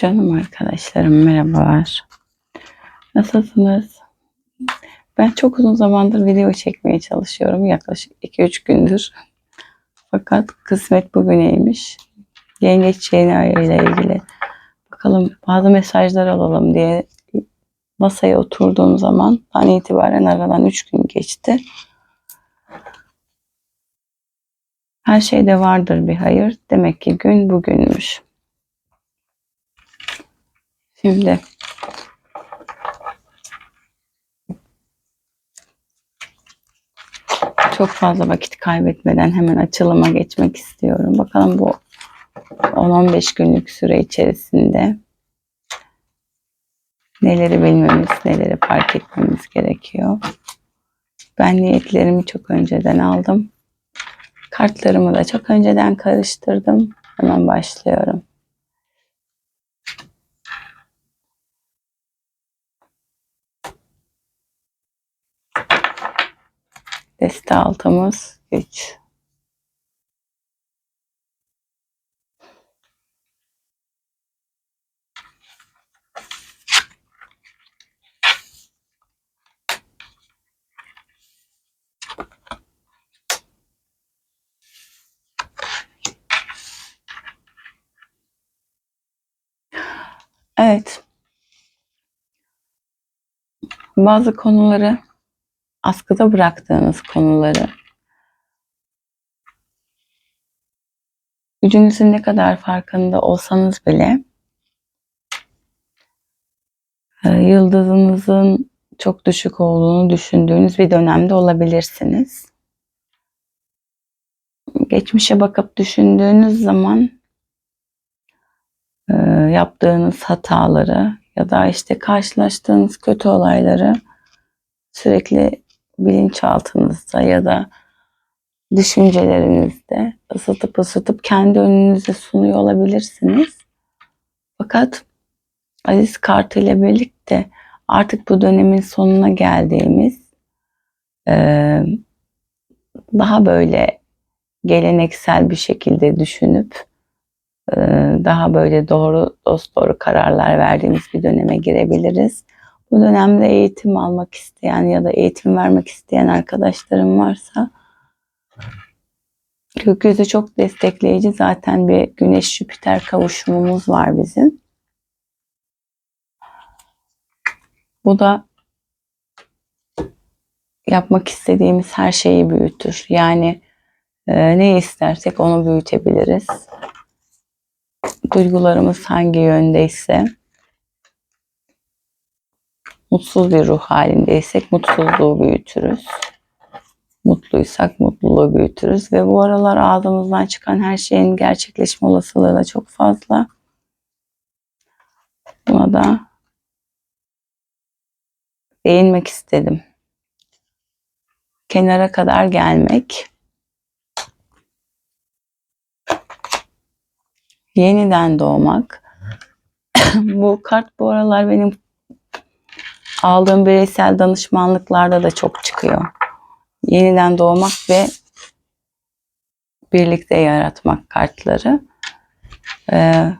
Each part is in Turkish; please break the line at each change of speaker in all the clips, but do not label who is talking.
Canım arkadaşlarım merhabalar. Nasılsınız? Ben çok uzun zamandır video çekmeye çalışıyorum. Yaklaşık 2-3 gündür. Fakat kısmet bugüneymiş. Yengeç yeni ile ilgili. Bakalım bazı mesajlar alalım diye masaya oturduğum zaman an itibaren aradan 3 gün geçti. Her şeyde vardır bir hayır. Demek ki gün bugünmüş. Şimdi çok fazla vakit kaybetmeden hemen açılıma geçmek istiyorum. Bakalım bu 10-15 günlük süre içerisinde neleri bilmemiz, neleri fark etmemiz gerekiyor. Ben niyetlerimi çok önceden aldım. Kartlarımı da çok önceden karıştırdım. Hemen başlıyorum. Deste altımız 3. Evet. Bazı konuları askıda bıraktığınız konuları gücünüzün ne kadar farkında olsanız bile e, yıldızınızın çok düşük olduğunu düşündüğünüz bir dönemde olabilirsiniz. Geçmişe bakıp düşündüğünüz zaman e, yaptığınız hataları ya da işte karşılaştığınız kötü olayları sürekli bilinçaltınızda ya da düşüncelerinizde ısıtıp ısıtıp kendi önünüze sunuyor olabilirsiniz. Fakat Aziz kartı ile birlikte artık bu dönemin sonuna geldiğimiz eee, daha böyle geleneksel bir şekilde düşünüp eee, daha böyle doğru dost doğru kararlar verdiğimiz bir döneme girebiliriz. Bu dönemde eğitim almak isteyen ya da eğitim vermek isteyen arkadaşlarım varsa gökyüzü çok destekleyici. Zaten bir Güneş Jüpiter kavuşumumuz var bizim. Bu da yapmak istediğimiz her şeyi büyütür. Yani e, ne istersek onu büyütebiliriz. Duygularımız hangi yöndeyse mutsuz bir ruh halindeysek mutsuzluğu büyütürüz. Mutluysak mutluluğu büyütürüz ve bu aralar ağzımızdan çıkan her şeyin gerçekleşme olasılığı da çok fazla. Buna da değinmek istedim. Kenara kadar gelmek. Yeniden doğmak. bu kart bu aralar benim aldığım bireysel danışmanlıklarda da çok çıkıyor. Yeniden doğmak ve birlikte yaratmak kartları. Ee,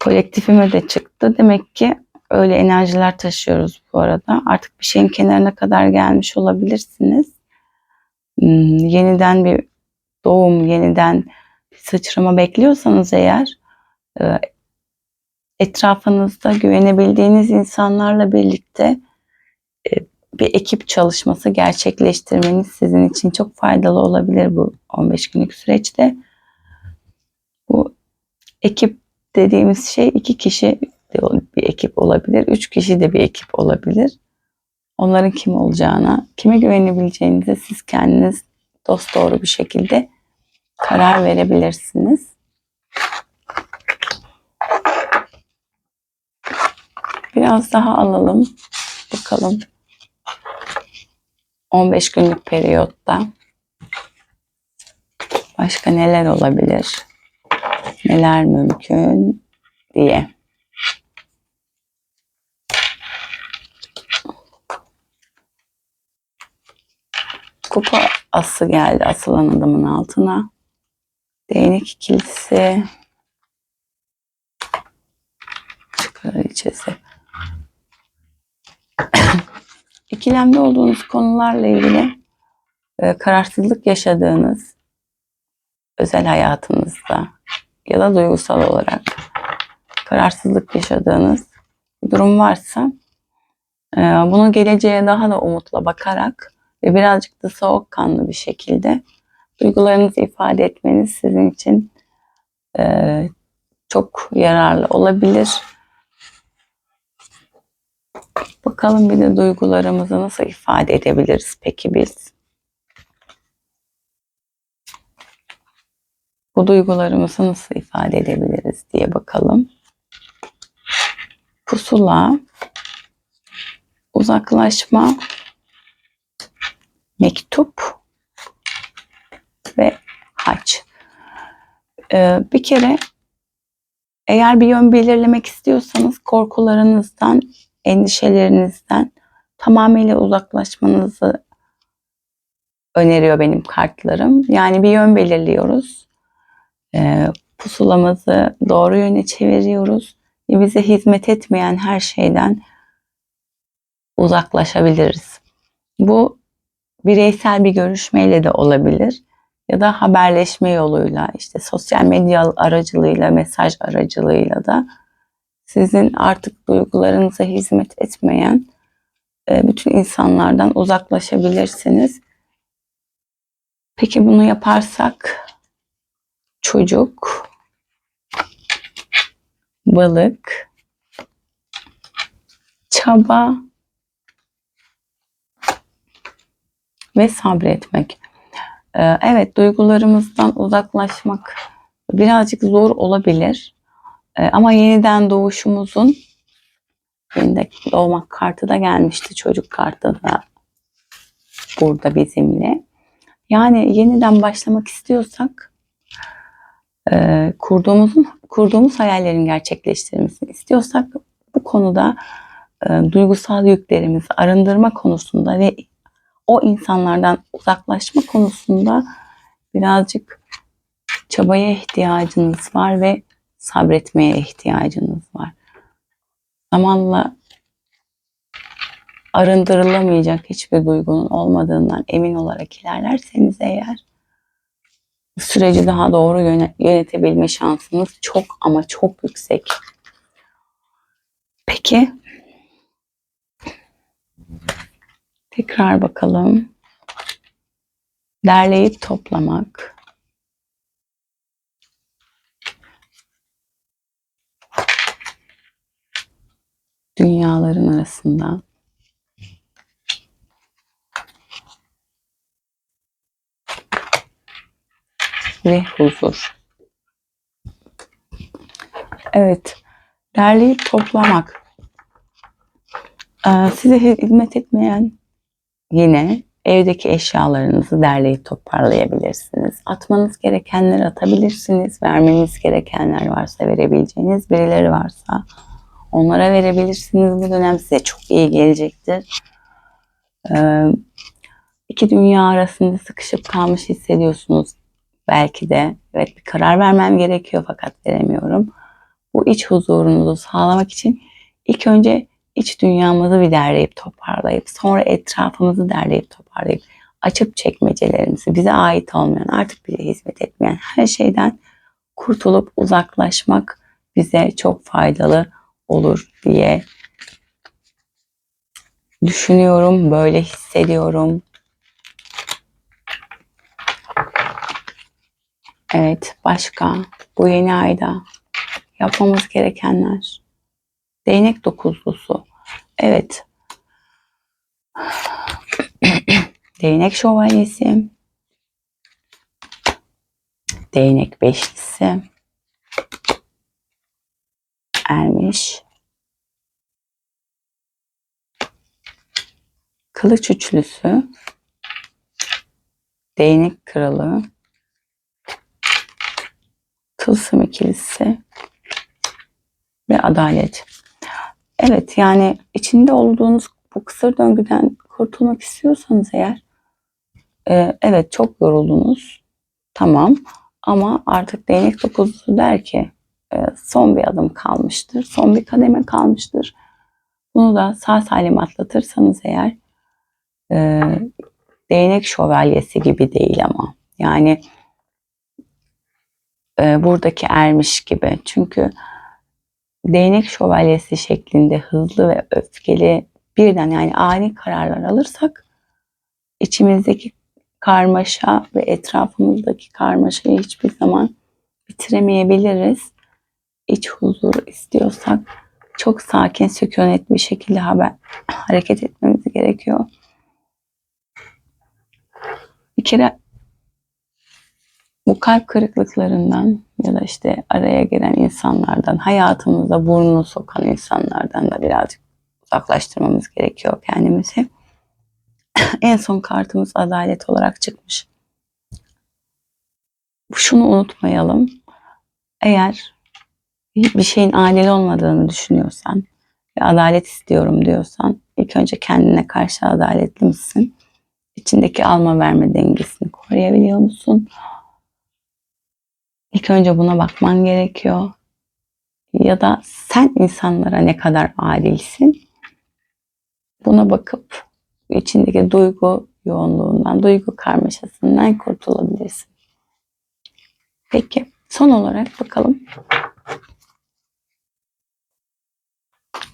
kolektifime de çıktı. Demek ki öyle enerjiler taşıyoruz bu arada. Artık bir şeyin kenarına kadar gelmiş olabilirsiniz. Hmm, yeniden bir doğum, yeniden bir sıçrama bekliyorsanız eğer e, etrafınızda güvenebildiğiniz insanlarla birlikte e, bir ekip çalışması gerçekleştirmeniz sizin için çok faydalı olabilir bu 15 günlük süreçte. Bu ekip dediğimiz şey iki kişi bir ekip olabilir, üç kişi de bir ekip olabilir. Onların kim olacağına, kime güvenebileceğinize siz kendiniz dost doğru bir şekilde karar verebilirsiniz. Biraz daha alalım. Bakalım. 15 günlük periyotta başka neler olabilir? Neler mümkün diye. Kupa ası geldi asılan adamın altına. Değnek ikilisi. kraliçesi. İkilemde olduğunuz konularla ilgili e, kararsızlık yaşadığınız özel hayatınızda ya da duygusal olarak kararsızlık yaşadığınız bir durum varsa e, bunu geleceğe daha da umutla bakarak ve birazcık da soğukkanlı bir şekilde duygularınızı ifade etmeniz sizin için e, çok yararlı olabilir. Bakalım bir de duygularımızı nasıl ifade edebiliriz peki biz? Bu duygularımızı nasıl ifade edebiliriz diye bakalım. Pusula, uzaklaşma, mektup ve haç. Ee, bir kere eğer bir yön belirlemek istiyorsanız korkularınızdan, endişelerinizden tamamıyla uzaklaşmanızı öneriyor benim kartlarım. Yani bir yön belirliyoruz. Ee, pusulamızı doğru yöne çeviriyoruz ve bize hizmet etmeyen her şeyden uzaklaşabiliriz. Bu bireysel bir görüşmeyle de olabilir ya da haberleşme yoluyla işte sosyal medya aracılığıyla mesaj aracılığıyla da sizin artık duygularınıza hizmet etmeyen e, bütün insanlardan uzaklaşabilirsiniz. Peki bunu yaparsak çocuk, balık, çaba ve sabretmek. Ee, Evet, duygularımızdan uzaklaşmak birazcık zor olabilir. Ee, Ama yeniden doğuşumuzun yeniden doğmak kartı da gelmişti. Çocuk kartı da burada bizimle. Yani yeniden başlamak istiyorsak e, kurduğumuzun kurduğumuz hayallerin gerçekleştirilmesini istiyorsak bu konuda e, duygusal yüklerimizi arındırma konusunda ve o insanlardan uzaklaşma konusunda birazcık çabaya ihtiyacınız var ve sabretmeye ihtiyacınız var. Zamanla arındırılamayacak hiçbir duygunun olmadığından emin olarak ilerlerseniz eğer süreci daha doğru yöne- yönetebilme şansınız çok ama çok yüksek. Peki tekrar bakalım. Derleyip toplamak. Dünyaların arasında. Ve huzur. Evet. Derleyip toplamak. Ee, Size hizmet etmeyen yine evdeki eşyalarınızı derleyip toparlayabilirsiniz. Atmanız gerekenleri atabilirsiniz. Vermeniz gerekenler varsa verebileceğiniz birileri varsa onlara verebilirsiniz. Bu dönem size çok iyi gelecektir. Ee, iki dünya arasında sıkışıp kalmış hissediyorsunuz. Belki de evet bir karar vermem gerekiyor fakat veremiyorum. Bu iç huzurunuzu sağlamak için ilk önce iç dünyamızı bir derleyip toparlayıp sonra etrafımızı derleyip toparlayıp açıp çekmecelerimizi bize ait olmayan artık bize hizmet etmeyen her şeyden kurtulup uzaklaşmak bize çok faydalı olur diye düşünüyorum, böyle hissediyorum. Evet, başka bu yeni ayda yapmamız gerekenler. Değnek dokuzlusu. Evet. Değnek şövalyesi. Değnek beşlisi. Ermiş. Kılıç üçlüsü. Değnek kralı. Tılsım ikilisi ve adalet. Evet yani içinde olduğunuz bu kısır döngüden kurtulmak istiyorsanız eğer e, evet çok yoruldunuz tamam ama artık değnek dokuzlusu der ki son bir adım kalmıştır. Son bir kademe kalmıştır. Bunu da sağ salim atlatırsanız eğer e, değnek şövalyesi gibi değil ama yani e, buradaki ermiş gibi. Çünkü değnek şövalyesi şeklinde hızlı ve öfkeli birden yani ani kararlar alırsak içimizdeki karmaşa ve etrafımızdaki karmaşayı hiçbir zaman bitiremeyebiliriz. İç huzur istiyorsak çok sakin, sükunet bir şekilde haber, hareket etmemiz gerekiyor. Bir kere bu kalp kırıklıklarından ya da işte araya giren insanlardan, hayatımıza burnunu sokan insanlardan da birazcık uzaklaştırmamız gerekiyor kendimizi. en son kartımız adalet olarak çıkmış. Şunu unutmayalım. Eğer bir şeyin adil olmadığını düşünüyorsan ve adalet istiyorum diyorsan ilk önce kendine karşı adaletli misin? İçindeki alma verme dengesini koruyabiliyor musun? İlk önce buna bakman gerekiyor. Ya da sen insanlara ne kadar adilsin? Buna bakıp içindeki duygu yoğunluğundan, duygu karmaşasından kurtulabilirsin. Peki son olarak bakalım.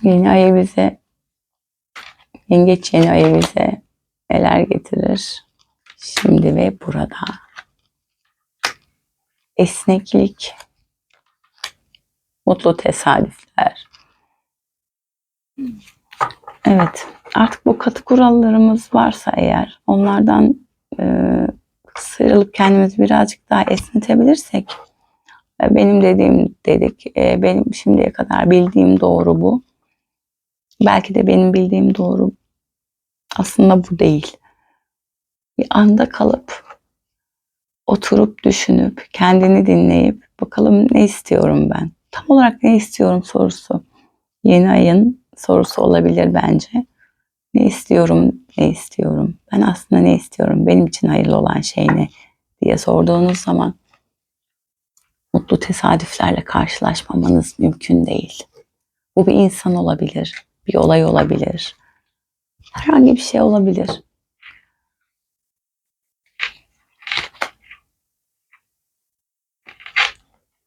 Yeni ay bize yengeç yeni ayı bize neler getirir? Şimdi ve burada. Esneklik, mutlu tesadüfler. Evet, artık bu katı kurallarımız varsa eğer onlardan e, sıyrılıp kendimizi birazcık daha esnetebilirsek e, benim dediğim dedik, e, benim şimdiye kadar bildiğim doğru bu. Belki de benim bildiğim doğru aslında bu değil. Bir anda kalıp oturup düşünüp kendini dinleyip bakalım ne istiyorum ben? Tam olarak ne istiyorum sorusu. Yeni ayın sorusu olabilir bence. Ne istiyorum, ne istiyorum? Ben aslında ne istiyorum? Benim için hayırlı olan şey ne? diye sorduğunuz zaman mutlu tesadüflerle karşılaşmamanız mümkün değil. Bu bir insan olabilir, bir olay olabilir. Herhangi bir şey olabilir.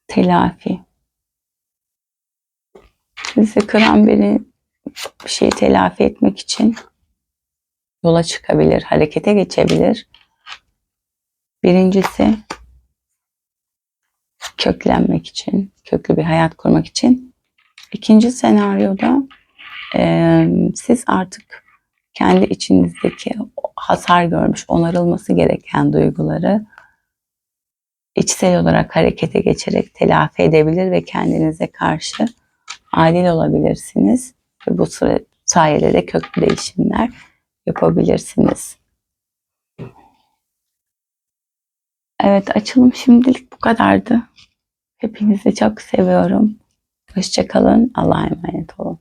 Telafi. Sizi kıran biri bir şeyi telafi etmek için yola çıkabilir, harekete geçebilir. Birincisi köklenmek için, köklü bir hayat kurmak için. İkinci senaryoda e, siz artık kendi içinizdeki hasar görmüş, onarılması gereken duyguları içsel olarak harekete geçerek telafi edebilir ve kendinize karşı adil olabilirsiniz. Ve bu sayede de köklü değişimler yapabilirsiniz. Evet açılım şimdilik bu kadardı. Hepinizi çok seviyorum. Hoşçakalın. Allah'a emanet olun.